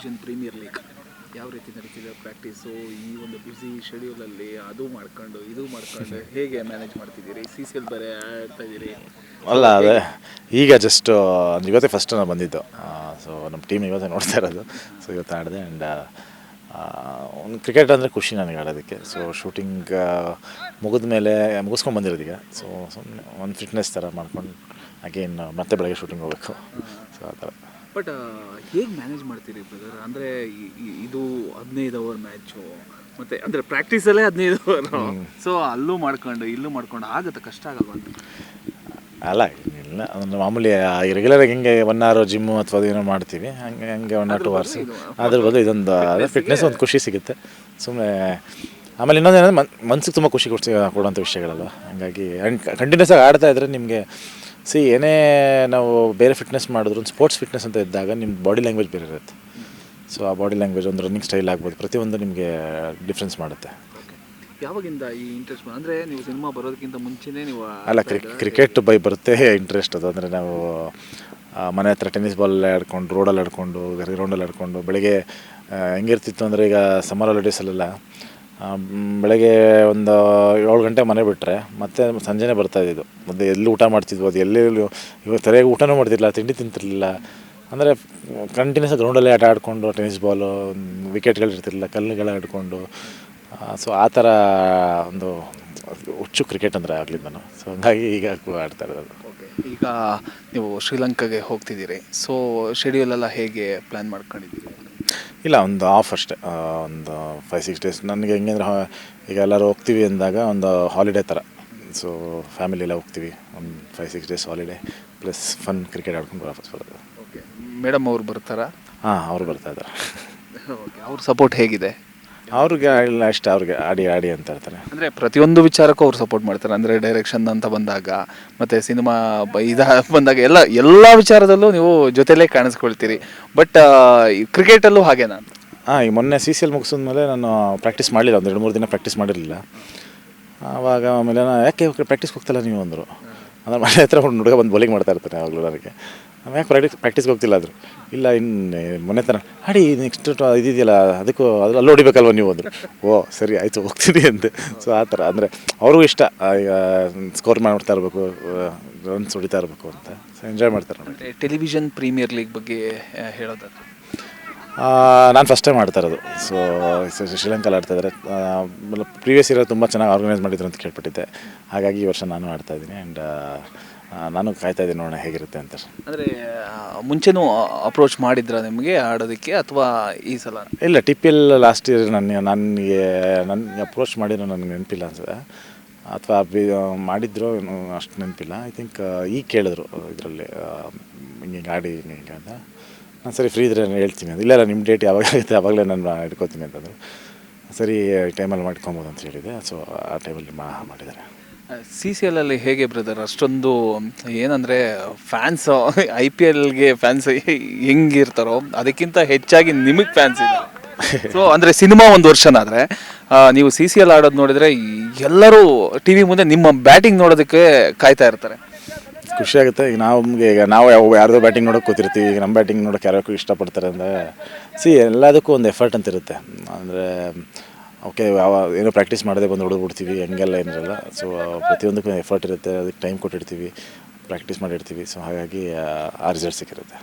Television premier league ಯಾವ ರೀತಿ ನಡೀತಿದೆ ಪ್ರಾಕ್ಟೀಸು ಈ ಒಂದು ಬ್ಯುಸಿ ಶೆಡ್ಯೂಲಲ್ಲಿ ಅದು ಮಾಡ್ಕೊಂಡು, ಇದು ಮಾಡ್ಕೊಂಡು ಹೇಗೆ ಮ್ಯಾನೇಜ್ ಮಾಡ್ತಿದ್ದೀರಿ? ಸಿ ಸಿ ಎಲ್ ಬೇರೆ ಆಡ್ತಾ ಇದ್ದೀರಿ? ಅಲ್ಲ, ಅದೇ, ಈಗ ಜಸ್ಟ್ ಇವತ್ತೇ ಫಸ್ಟ್ ನಾನು ಬಂದಿದ್ದು. ಸೊ ನಮ್ಮ ಟೀಮ್ ಇವತ್ತೇ ನೋಡ್ತಾ ಇರೋದು. ಸೊ ಇವತ್ತು ಆಡಿದೆ ಆ್ಯಂಡ್ ಒಂದು ಕ್ರಿಕೆಟ್ ಅಂದರೆ ಖುಷಿ ನನಗೆ ಆಡೋದಕ್ಕೆ. ಸೊ ಶೂಟಿಂಗ್ ಮುಗಿದ ಮೇಲೆ, ಮುಗಿಸ್ಕೊಂಡು ಸೊ ಸುಮ್ಮನೆ ಒಂದು ಫಿಟ್ನೆಸ್ ಥರ ಮಾಡ್ಕೊಂಡು ಅಗೇನ್ ಮತ್ತೆ ಬೆಳಗ್ಗೆ ಶೂಟಿಂಗ್ ಹೋಗಬೇಕು. ಸೊ ಆ ಥರ ಬಟ್ ಹೇಗೆ ಮ್ಯಾನೇಜ್ ಮಾಡ್ತೀರಿ ಬ್ರದರ್ ಅಂದರೆ ಇದು ಹದಿನೈದು ಅವರ್ ಮ್ಯಾಚು ಮತ್ತು ಅಂದರೆ ಪ್ರಾಕ್ಟೀಸಲ್ಲೇ ಹದಿನೈದು ಅವರ್ ಸೊ ಅಲ್ಲೂ ಮಾಡ್ಕೊಂಡು ಇಲ್ಲೂ ಮಾಡ್ಕೊಂಡು ಆಗುತ್ತೆ ಕಷ್ಟ ಆಗಲ್ವಾ ಅಂತ? ಅಲ್ಲ ಇಲ್ಲ. ಅಂದ್ರೆ ಮಾಮೂಲಿ ರೆಗ್ಯುಲರಾಗಿ ಹೆಂಗೆ ಒನ್ ಅವರ್ ಜಿಮ್ಮು ಅಥವಾ ಅದೇನೋ ಮಾಡ್ತೀವಿ. ಹಂಗೆ ಹಂಗೆ ಒನ್ ಆರ್ ಟು ಅವರ್ಸ್ ಅದ್ರ ಬದಲು ಇದೊಂದು ಅದೇ ಫಿಟ್ನೆಸ್ ಒಂದು ಖುಷಿ ಸಿಗುತ್ತೆ. ಸುಮ್ಮನೆ ಆಮೇಲೆ ಇನ್ನೊಂದು ಏನಂದ್ರೆ ಮನ್ಸಿಗೆ ತುಂಬ ಖುಷಿ ಕೊಡ್ಸಿ ಕೊಡುವಂಥ ವಿಷಯಗಳಲ್ವ. ಹಂಗಾಗಿ ಕಂಟಿನ್ಯೂಸ್ ಆಗಿ ಆಡ್ತಾ ಇದ್ರೆ ನಿಮಗೆ ಸಿ ಏನೇ ನಾವು ಬೇರೆ ಫಿಟ್ನೆಸ್ ಮಾಡಿದ್ರು ಒಂದು ಸ್ಪೋರ್ಟ್ಸ್ ಫಿಟ್ನೆಸ್ ಅಂತ ಇದ್ದಾಗ ನಿಮ್ಮ ಬಾಡಿ ಲ್ಯಾಂಗ್ವೇಜ್ ಬೇರೆ ಇರುತ್ತೆ. ಸೊ ಆ ಬಾಡಿ ಲ್ಯಾಂಗ್ವೇಜ್ ಒಂದು ರನ್ನಿಂಗ್ ಸ್ಟೈಲ್ ಆಗ್ಬೋದು. ಪ್ರತಿಯೊಂದು ನಿಮಗೆ ಡಿಫ್ರೆನ್ಸ್ ಮಾಡುತ್ತೆ. ಯಾವಾಗಿಂದ ಈ ಇಂಟ್ರೆಸ್ಟ್ ಅಂದರೆ ನೀವು ಸಿನಿಮಾ ಬರೋದಕ್ಕಿಂತ ಮುಂಚೆನೇ ನೀವು ಅಲ್ಲ ಕ್ರಿ ಕ್ರಿಕೆಟ್ ಬೈ ಬರುತ್ತೆ ಇಂಟ್ರೆಸ್ಟ್ ಅದು. ಅಂದರೆ ನಾವು ಮನೆ ಹತ್ರ ಟೆನ್ನಿಸ್ ಬಾಲ್ ಆಡ್ಕೊಂಡು ರೋಡಲ್ಲಿ ಆಡ್ಕೊಂಡು ಗ್ರೌಂಡಲ್ಲಿ ಆಡ್ಕೊಂಡು ಬೆಳಗ್ಗೆ ಹೆಂಗಿರ್ತಿತ್ತು ಅಂದರೆ ಈಗ ಸಮ್ಮರ್ ಹಾಲಿಡೇಸಲ್ಲೆಲ್ಲ ಬೆಳಗ್ಗೆ ಒಂದು ಏಳು ಗಂಟೆ ಮನೆ ಬಿಟ್ಟರೆ ಮತ್ತೆ ಸಂಜೆನೇ ಬರ್ತಾ ಇದ್ದಿದ್ದು. ಮತ್ತೆ ಎಲ್ಲಿ ಊಟ ಮಾಡ್ತಿದ್ವು, ಅದು ಎಲ್ಲಿ ಇವಾಗ ಸರಿಯಾಗಿ ಊಟನೂ ಮಾಡ್ತಿರ್ಲಿಲ್ಲ, ತಿಂಡಿ ತಿಂತಿರಲಿಲ್ಲ. ಅಂದರೆ ಕಂಟಿನ್ಯೂಸ್ ಗ್ರೌಂಡಲ್ಲೇ ಆಟ ಆಡಿಕೊಂಡು ಟೆನ್ನಿಸ್ ಬಾಲು ವಿಕೆಟ್ಗಳು ಇರ್ತಿರಲಿಲ್ಲ, ಕಲ್ಲುಗಳು ಆಡಿಕೊಂಡು. ಸೊ ಆ ಥರ ಒಂದು ಹುಚ್ಚು ಕ್ರಿಕೆಟ್ ಅಂದರೆ ನಾನು ಸೊ ಹಂಗಾಗಿ ಈಗ ಆಡ್ತಾ ಇರೋದು. ಈಗ ನೀವು ಶ್ರೀಲಂಕಾಗೆ ಹೋಗ್ತಿದ್ದೀರಿ. ಸೊ ಶೆಡ್ಯೂಲ್ ಎಲ್ಲ ಹೇಗೆ ಪ್ಲ್ಯಾನ್ ಮಾಡ್ಕೊಂಡಿದ್ದೀರಿ? ಇಲ್ಲ ಒಂದು ಆಫ್ ಅಷ್ಟೇ. ಒಂದು ಫೈವ್ ಸಿಕ್ಸ್ ಡೇಸ್ ನನಗೆ ಹೆಂಗಂದ್ರೆ ಅಂದರೆ ಈಗ ಎಲ್ಲರೂ ಹೋಗ್ತೀವಿ ಅಂದಾಗ ಒಂದು ಹಾಲಿಡೇ ಥರ ಸೊ ಫ್ಯಾಮಿಲಿ ಎಲ್ಲ ಹೋಗ್ತೀವಿ. ಒಂದು five six days holiday plus fun cricket ಆಡ್ಕೊಂಡು ವಾಪಸ್ ಬರೋದು ಓಕೆ ಮೇಡಮ್ ಅವ್ರು ಬರ್ತಾರಾ? ಹಾಂ ಅವ್ರು ಬರ್ತಾ ಇದ್ದಾರೆ. ಓಕೆ ಅವ್ರ ಸಪೋರ್ಟ್ ಹೇಗಿದೆ? ಅವ್ರಿಗೆ ಇಲ್ಲ ಅಷ್ಟೇ ಅವ್ರಿಗೆ ಆಡಿ ಆಡಿ ಅಂತ ಇರ್ತಾರೆ ಅಂದರೆ ಪ್ರತಿಯೊಂದು ವಿಚಾರಕ್ಕೂ ಅವ್ರು ಸಪೋರ್ಟ್ ಮಾಡ್ತಾರೆ. ಅಂದರೆ ಡೈರೆಕ್ಷನ್ ಅಂತ ಬಂದಾಗ ಮತ್ತು ಸಿನಿಮಾ ಇದ ಬಂದಾಗ ಎಲ್ಲ ಎಲ್ಲ ವಿಚಾರದಲ್ಲೂ ನೀವು ಜೊತೆಲೇ ಕಾಣಿಸ್ಕೊಳ್ತೀರಿ. ಬಟ್ ಕ್ರಿಕೆಟಲ್ಲೂ ಹಾಗೇನಾ? ನಾನು ಹಾಂ ಈಗ ಮೊನ್ನೆ ಸಿ ಸಿ ಎಲ್ ಮುಗಿಸಿದ್ಮೇಲೆ ನಾನು ಪ್ರಾಕ್ಟೀಸ್ ಮಾಡಲಿಲ್ಲ ಒಂದು ಎರಡು ಮೂರು ದಿನ ಪ್ರಾಕ್ಟೀಸ್ ಮಾಡಿರಲಿಲ್ಲ. ಆವಾಗ ಆಮೇಲೆ ನಾನು ಯಾಕೆ ಪ್ರಾಕ್ಟೀಸ್ ಹೋಗ್ತಲ್ಲ ನೀವು? ಅಂದರು. ಅಂದ್ರೆ ಮನೆ ಹತ್ರ ಒಂದು ಹುಡುಗ ಬಂದು ಬೌಲಿಂಗ್ ಮಾಡ್ತಾ ಇರ್ತಾರೆ ಯಾವಾಗಲೂ ನನಗೆ ನಾನು ಯಾಕೆ ಪ್ರಾಕ್ಟೀಸ್ ಪ್ರಾಕ್ಟೀಸ್ಗೆ ಹೋಗ್ತಿಲ್ಲ ಆದರೂ? ಇಲ್ಲ ಇನ್ನು ಮೊನ್ನೆ ತನ ಅಡಿ ನೆಕ್ಸ್ಟ್ ಇದಿದೆಯಲ್ಲ ಅದಕ್ಕೂ ಅದು ಅಲ್ಲಿ ಹೊಡಿಬೇಕಲ್ವ ನೀವು? ಅಂದರು. ಓ ಸರಿ ಆಯಿತು ಹೋಗ್ತೀನಿ ಅಂತ ಸೊ ಆ ಥರ ಅಂದರೆ ಅವ್ರಿಗೂ ಇಷ್ಟ ಈಗ ಸ್ಕೋರ್ ಮಾಡ್ತಾ ಇರಬೇಕು ರನ್ಸ್ ಹೊಡಿತಾ ಇರಬೇಕು ಅಂತ. ಸೊ ಎಂಜಾಯ್ ಮಾಡ್ತಾರೆ ನೋಡಿ. ಟೆಲಿವಿಷನ್ ಪ್ರೀಮಿಯರ್ ಲೀಗ್ ಬಗ್ಗೆ ಹೇಳೋದಾದ್ರೆ? ನಾನು ಫಸ್ಟ್ ಟೈಮ್ ಆಡ್ತಾ ಇರೋದು. ಸೊ ಶ್ರೀಲಂಕಾಲ್ ಆಡ್ತಾ ಇದ್ದಾರೆ ಪ್ರೀವಿಯಸ್ ಇಯರ್ ತುಂಬ ಚೆನ್ನಾಗಿ ಆರ್ಗನೈಸ್ ಮಾಡಿದ್ರು ಅಂತ ಕೇಳ್ಪಟ್ಟಿದ್ದೆ. ಹಾಗಾಗಿ ಈ ವರ್ಷ ನಾನು ಆಡ್ತಾ ಇದ್ದೀನಿ. ಆ್ಯಂಡ್ ನಾನು ಕಾಯ್ತಾ ಇದ್ದೀನಿ ನೋಡೋಣ ಹೇಗಿರುತ್ತೆ ಅಂತ. ಅಂದರೆ ಮುಂಚೆನೂ ಅಪ್ರೋಚ್ ಮಾಡಿದ್ರ ನಿಮಗೆ ಆಡೋದಕ್ಕೆ ಅಥವಾ ಈ ಸಲ? ಇಲ್ಲ T P L last year ನನಗೆ ನನಗೆ ನನಗೆ ಅಪ್ರೋಚ್ ಮಾಡಿರೋ ನನಗೆ ನೆನಪಿಲ್ಲ ಅನ್ಸುತ್ತೆ. ಅಥವಾ ಮಾಡಿದ್ರು ಏನೋ ಅಷ್ಟು ನೆನಪಿಲ್ಲ. ಐ ಥಿಂಕ್ ಈಗ ಕೇಳಿದ್ರು ಇದರಲ್ಲಿ ಹಿಂಗೆ ಗಾಡಿ ಹಿಂಗೆ ಅಂತ. ನಾನು ಸರಿ ಫ್ರೀ ಇದ್ರೆ ನಾನು ಹೇಳ್ತೀನಿ ಅಂತ. ಇಲ್ಲ ಇಲ್ಲ ನಿಮ್ಮ ಡೇಟ್ ಯಾವಾಗ ಆಗುತ್ತೆ ಅವಾಗಲೇ ನಾನು ಇಟ್ಕೋತೀನಿ ಅಂತಂದರು. ಸರಿ ಟೈಮಲ್ಲಿ ಮಾಡ್ಕೊಬೋದು ಅಂತ ಹೇಳಿದೆ ಸೊ ಆ ಟೈಮಲ್ಲಿ ಮಾ ಮಾಡಿದ್ದಾರೆ. ಸಿ ಸಿ ಎಲ್ ಅಲ್ಲಿ ಹೇಗೆ ಬ್ರದರ್ ಅಷ್ಟೊಂದು, ಏನಂದ್ರೆ ಫ್ಯಾನ್ಸ್ ಐ ಪಿ ಎಲ್ಗೆ ಫ್ಯಾನ್ಸ್ ಹೆಂಗಿರ್ತಾರೋ, ಅದಕ್ಕಿಂತ ಹೆಚ್ಚಾಗಿ ನಿಮಗೆ ಫ್ಯಾನ್ಸ್ ಇದೆ. ಸೊ ಅಂದ್ರೆ ಸಿನಿಮಾ ಒಂದು ವರ್ಷನಾದ್ರೆ ನೀವು ಸಿ ಸಿ ಎಲ್ ಆಡೋದು ನೋಡಿದ್ರೆ, ಎಲ್ಲರೂ ಟಿ ವಿ ಮುಂದೆ ನಿಮ್ಮ ಬ್ಯಾಟಿಂಗ್ ನೋಡೋದಕ್ಕೆ ಕಾಯ್ತಾ ಇರ್ತಾರೆ. ಖುಷಿ ಆಗುತ್ತೆ. ಈಗ ನಮಗೆ, ಈಗ ನಾವು ಯಾವ, ಯಾರ್ದೋ ಬ್ಯಾಟಿಂಗ್ ನೋಡೋಕೆ ಕೂತಿರ್ತೀವಿ, ಈಗ ನಮ್ಮ ಬ್ಯಾಟಿಂಗ್ ನೋಡೋಕೆ ಯಾರಕ್ಕೂ ಇಷ್ಟಪಡ್ತಾರೆ ಅಂದರೆ, ಸಿ ಎಲ್ಲದಕ್ಕೂ ಒಂದು ಎಫರ್ಟ್ ಅಂತ ಇರುತ್ತೆ ಅಂದರೆ ಓಕೆ ಯಾವ ಏನೋ ಪ್ರಾಕ್ಟೀಸ್ ಮಾಡದೆ ಬಂದು ಹೊಡೆದ್ಬಿಡ್ತೀವಿ, ಹಂಗೆಲ್ಲ ಏನಿರಲ್ಲ. ಸೊ ಪ್ರತಿಯೊಂದಕ್ಕೂ ಎಫರ್ಟ್ ಇರುತ್ತೆ, ಅದಕ್ಕೆ ಟೈಮ್ ಕೊಟ್ಟಿರ್ತೀವಿ ಪ್ರಾಕ್ಟೀಸ್ ಮಾಡಿರ್ತೀವಿ. ಸೊ ಹಾಗಾಗಿ, ಆ ರಿಸಲ್ಟ್ ಸಿಕ್ಕಿರುತ್ತೆ.